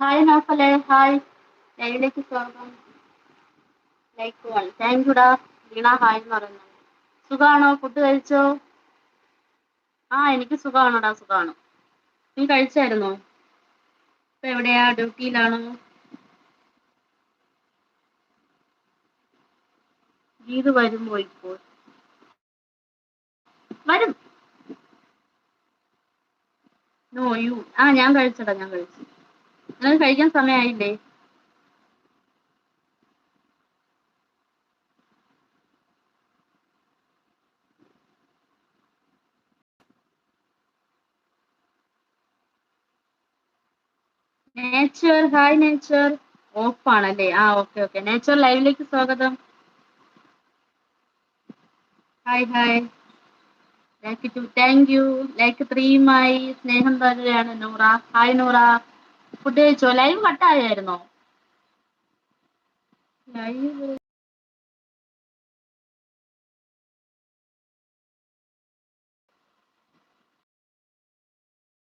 Hi നാഫലെ hi ലൈവിലേക്ക് സ്വാഗതം. Like one. Thank യുടാ വീണ ഹായ് എന്ന് പറയുന്നത് സുഖാണോ? ഫുഡ് കഴിച്ചോ? ആ എനിക്ക് സുഖമാണോടാ സുഖമാണ് നീ കഴിച്ചായിരുന്നോ? ഇപ്പൊ എവിടെയാ? ഡ്യൂട്ടിയിലാണോ? ഗീത് വരുമ്പോ ഇപ്പോൾ വരും. നോ യു ആ ഞാൻ കഴിച്ചടാ ഞാൻ കഴിച്ചു. നിങ്ങൾ കഴിക്കാൻ സമയമായില്ലേ നേച്ചർ ഹായ് നേച്ചർ ഓഫ് ആണല്ലേ ആ ഓക്കെ ഓക്കെ നേച്ചർ ലൈവിലേക്ക് സ്വാഗതം. Hi hi like two thank you like ത്രീയുമായി സ്നേഹം തരുകയാണ് നൂറ. ഹായ് നൂറ. ഫുഡ് കഴിച്ചോ? ലൈവ് കട്ടായായിരുന്നോ ലൈവ്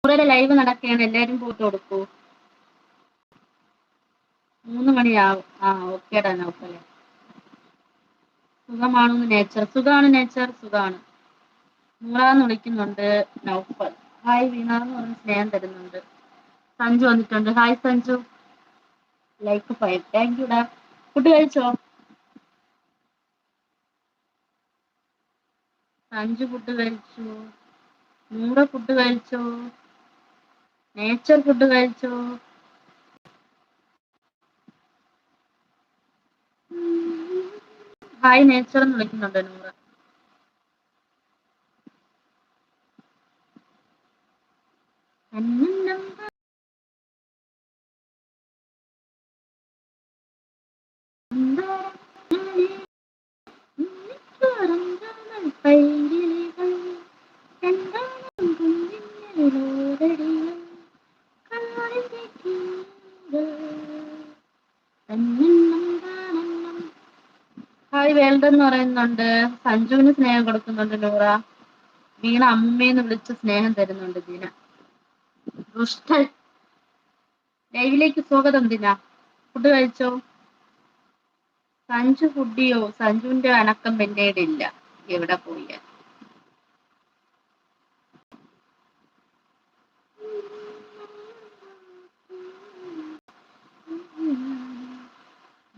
നൂറയുടെ ലൈവ് നടക്കുകയാണ് എല്ലാരും പോയിട്ട് കൊടുക്കൂ മൂന്ന് മണിയാവും ആ ഓക്കേടാ നോക്കല്ലേ സുഖമാണെന്ന് നേച്ചർ സുഖമാണ് നേച്ചർ സുഖമാണ് നൂറാന്ന് വിളിക്കുന്നുണ്ട് നൗഫൽ. ഹായ് വീണാന്ന് പറഞ്ഞ് സ്നേഹം തരുന്നുണ്ട്. സഞ്ജു വന്നിട്ടുണ്ട്. Hi Sanju. Like five thank you ഡാ. ഫുഡ് കഴിച്ചോ? സഞ്ജു ഫുഡ് കഴിച്ചു. നൂറ ഫുഡ് കഴിച്ചു? നേച്ചർ ഫുഡ് കഴിച്ചു? ഹായ് നേച്ചർ എന്ന് വിളിക്കുന്നുണ്ട് നൂറ്. വേൾഡ് എന്ന് പറയുന്നുണ്ട്. സഞ്ജുവിന് സ്നേഹം കൊടുക്കുന്നുണ്ട് നൂറ. വീണ അമ്മേന്ന് വിളിച്ച് സ്നേഹം തരുന്നുണ്ട് ദിന ദുഷ്ടൻ. ലൈവിലേക്ക് സ്വാഗതം ദിന ഫുഡ് കഴിച്ചോ? സഞ്ജു ഫുഡിയോ? സഞ്ജുവിന്റെ അനക്കം പിന്നീട് ഇല്ല. എവിടെ പോയി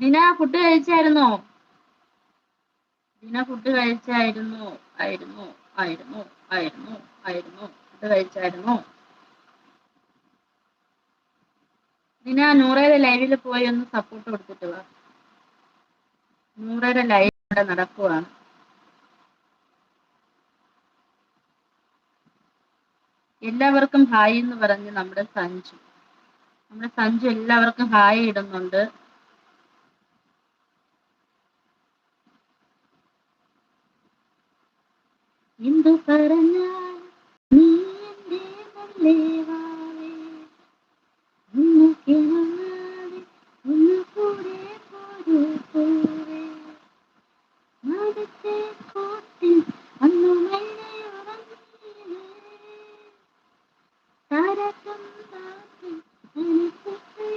ദിന ഫുഡ് കഴിച്ചായിരുന്നോ? ദിന ഫുഡ് കഴിച്ചായിരുന്നു ആയിരുന്നു ആയിരുന്നു ആയിരുന്നു ആയിരുന്നു. ഫുഡ് കഴിച്ചായിരുന്നു. ദിന നൂറയുടെ ലൈവിൽ പോയി ഒന്ന് സപ്പോർട്ട് കൊടുത്തിട്ട് വാ. നൂറയുടെ ലൈവ് ഇവിടെ നടക്കുവാണ് എല്ലാവർക്കും ഹായ് എന്ന് പറഞ്ഞ് നമ്മുടെ സഞ്ജു. നമ്മുടെ സഞ്ജു എല്ലാവർക്കും ഹായ് ഇടുന്നുണ്ട്. എന്തു പറഞ്ഞാൽ നീ എനിക്കൊക്കെ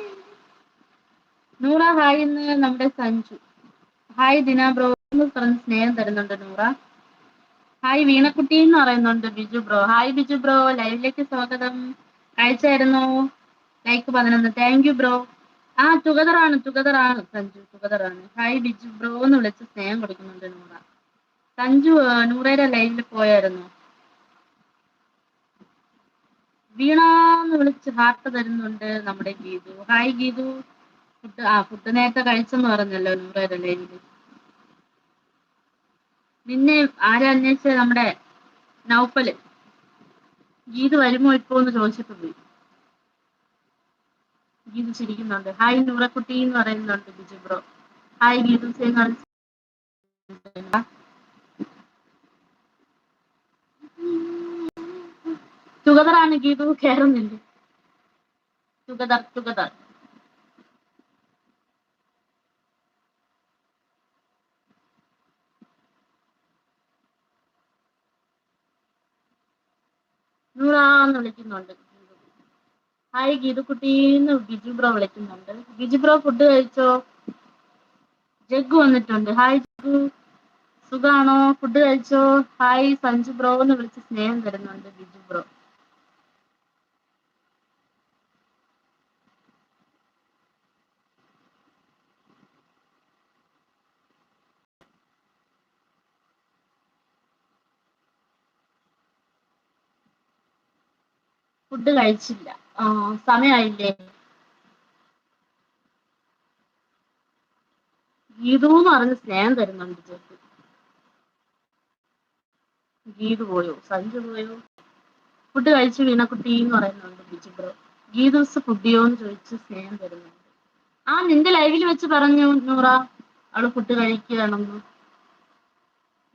നൂറ ഹായ് എന്ന് നമ്മുടെ സഞ്ജു. ഹായ് ദിന ബ്രോ. എന്ന് പറഞ്ഞ് സ്നേഹം തരുന്നുണ്ട് നൂറ. ഹായ് വീണക്കുട്ടി എന്ന് പറയുന്നുണ്ട് Biju bro. Hi Biju bro. ലൈവിലേക്ക് സ്വാഗതം. അയച്ചായിരുന്നു? ലൈക്ക് പതിനൊന്ന്. Thank you bro. ആ തുകതറാണ് തുകതറാണ് സഞ്ജു തുകതറാണ് ഹായ് ബിജു ബ്രോ എന്ന് വിളിച്ച് സ്നേഹം കൊടുക്കുന്നുണ്ട് നൂറ. സഞ്ജു നൂറയുടെ ലൈവിൽ പോയായിരുന്നു? വീണ എന്ന് വിളിച്ച് ഹാർട്ട് തരുന്നുണ്ട് നമ്മുടെ ഗീതു. ഹായ് ഗീതു. ഫുഡ് ആ ഫുഡ് നേരത്തെ കഴിച്ചെന്ന് പറഞ്ഞല്ലോ നൂറയുടെ ലൈവിൽ നിന്നെ ആരാ അന്വേഷിച്ച നമ്മുടെ നൗഫൽ. ഗീത് വരുമോ ഇപ്പോ എന്ന് ചോദിച്ചിട്ടുണ്ട്. ഗീതു ചിരിക്കുന്നുണ്ട്. ഹായ് നൂറക്കുട്ടി എന്ന് പറയുന്നുണ്ട് ബിജു ബ്രോ. ഹായ് ഗീതു തുകതറാണ് ഗീതു. കേറുന്നില്ല. തുകതർ തുകതർ നൂറാന്ന് വിളിക്കുന്നുണ്ട്. ഹായ് ഗീതുക്കുട്ടീന്ന് ബിജു ബ്രോ വിളിക്കുന്നുണ്ട്. ബിജു ബ്രോ ഫുഡ് കഴിച്ചോ? ജഗ് വന്നിട്ടുണ്ട്. ഹായ് ജഗ്ഗു. സുഖാണോ? ഫുഡ് കഴിച്ചോ? ഹായ് സഞ്ജു ബ്രോ എന്ന് വിളിച്ച് സ്നേഹം തരുന്നുണ്ട് ബിജു ബ്രോ ഫുഡ് കഴിച്ചില്ല. ആ സമയമായില്ലേ ഗീതു എന്ന് പറഞ്ഞ് സ്നേഹം തരുന്നുണ്ട് ചേച്ചി ഗീതു പോയോ? സഞ്ജു പോയോ? ഫുഡ് കഴിച്ചു വീണക്കുട്ടി എന്ന് പറയുന്നുണ്ട് ബിജു ബ്രോ ഗീതൂസ് ഫുഡിയോ എന്ന് ചോദിച്ച് സ്നേഹം തരുന്നുണ്ട്. ആ നിന്റെ ലൈവിൽ വെച്ച് പറഞ്ഞു നൂറ. അവൾ ഫുഡ് കഴിക്കുകയാണെന്ന്.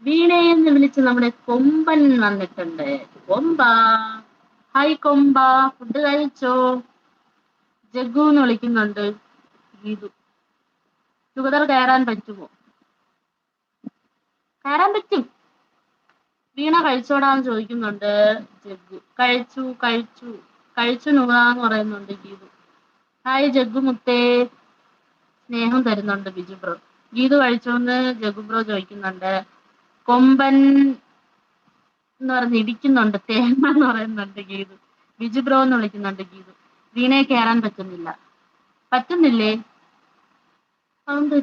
വീണയെന്ന് വിളിച്ച് നമ്മുടെ കൊമ്പൻ വന്നിട്ടുണ്ട്. കൊമ്പ. ഹായ് കൊമ്പ ഫുഡ് കഴിച്ചോ? ജഗ്ഗു എന്ന് വിളിക്കുന്നുണ്ട് ഗീതു. സുഗതർ കയറാൻ പറ്റുമോ? കയറാൻ പറ്റും. വീണ കഴിച്ചോടാന്ന് ചോദിക്കുന്നുണ്ട് ജഗ്ഗു. കഴിച്ചു കഴിച്ചു. കഴിച്ചു നൂറാന്ന് പറയുന്നുണ്ട് ഗീതു. ഹായ് ജഗ്ഗു മുത്തേ. സ്നേഹം തരുന്നുണ്ട് ബിജു ബ്രോ. ഗീതു കഴിച്ചോന്ന് ജഗ്ഗു ബ്രോ ചോദിക്കുന്നുണ്ട്. കൊമ്പൻ എന്ന് പറഞ്ഞ് ഇടിക്കുന്നുണ്ട്. തേങ്ങ എന്ന് പറയുന്നുണ്ട് ഗീതു. ബിജു ബ്രോ എന്ന് വിളിക്കുന്നുണ്ട് ഗീതു. വീണയെ കയറാൻ പറ്റുന്നില്ല. പറ്റുന്നില്ലേ? അതെന്ത്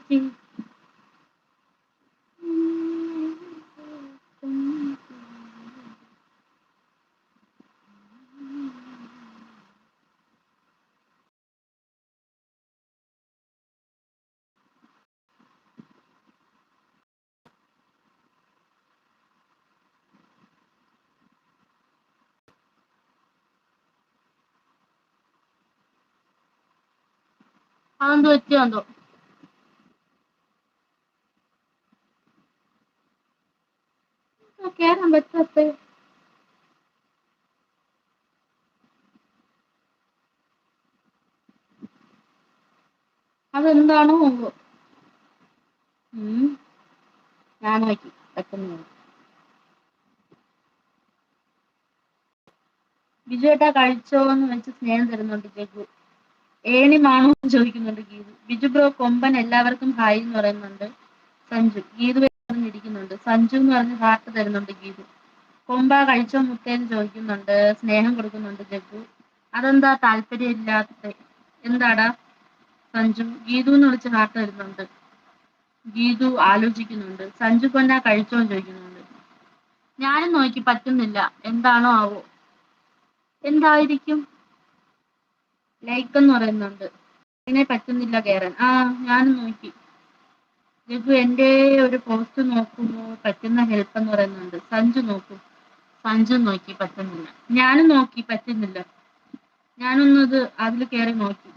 അതെന്ത് പറ്റിയോ എന്തോ കേറാൻ പറ്റാത്ത അതെന്താണോ. ഞാൻ നോക്കി പെട്ടെന്ന് ബിജു ഏട്ടാ കഴിച്ചോ എന്ന് വെച്ച് സ്നേഹം തരുന്നുണ്ട് ജഗു ഏണി മാണോ എന്ന് ചോദിക്കുന്നുണ്ട് ഗീതു. ബിജു ബ്രോ കൊമ്പൻ എല്ലാവർക്കും ഹായ് എന്ന് പറയുന്നുണ്ട്. സഞ്ജു ഗീതു പറഞ്ഞിരിക്കുന്നുണ്ട്. സഞ്ജു എന്ന് പറഞ്ഞ് ഹാർട്ട് തരുന്നുണ്ട് ഗീതു. കൊമ്പ കഴിച്ചോ മുത്തേന്ന് ചോദിക്കുന്നുണ്ട്. സ്നേഹം കൊടുക്കുന്നുണ്ട് ജഗ്ഗു. അതെന്താ താല്പര്യം ഇല്ലാത്ത എന്താടാ? സഞ്ജു ഗീതു എന്ന് വിളിച്ച് ഹാർട്ട് തരുന്നുണ്ട്. ഗീതു ആലോചിക്കുന്നുണ്ട്. സഞ്ജു പൊന്ന കഴിച്ചോന്ന് ചോദിക്കുന്നുണ്ട്. ഞാനും നോക്കി പറ്റുന്നില്ല. എന്താണോ ആവോ? എന്തായിരിക്കും? ലൈക്ക് എന്ന് പറയുന്നുണ്ട്. അതിനെ പറ്റുന്നില്ല കയറാൻ ആ ഞാനും നോക്കി. ജഗ്ഗു എന്റെ ഒരു പോസ്റ്റ് നോക്കുമ്പോ പറ്റുന്ന ഹെൽപ്പ് എന്ന് പറയുന്നുണ്ട്. സഞ്ജു നോക്കൂ. സഞ്ജു നോക്കി പറ്റുന്നില്ല. ഞാനും നോക്കി പറ്റുന്നില്ല. ഞാനൊന്നത് അതിൽ കയറി നോക്കി.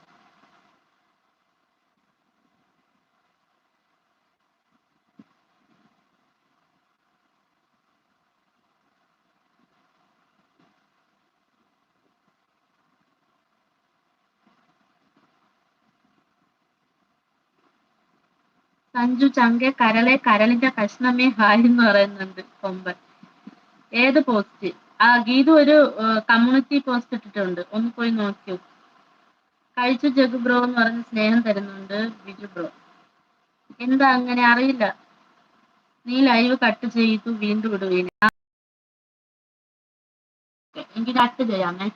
സഞ്ജു ചങ്കെ കരളെ കരളിന്റെ കഷ്ണമേ ഹായ് എന്ന് പറയുന്നുണ്ട് കൊമ്പൻ. ഏത് പോസ്റ്റ് ആ ഗീതു ഒരു കമ്മ്യൂണിറ്റി പോസ്റ്റ് ഇട്ടിട്ടുണ്ട്. ഒന്ന് പോയി നോക്കിയോ? കഴിച്ചു ജഗു ബ്രോ എന്ന് പറഞ്ഞ് സ്നേഹം തരുന്നുണ്ട് ബിജു ബ്രോ എന്താ അങ്ങനെ? അറിയില്ല. നീ ലൈവ് കട്ട് ചെയ്തു വീണ്ടും ഇടുവീന് എനിക്ക് കട്ട് ചെയ്യാമേ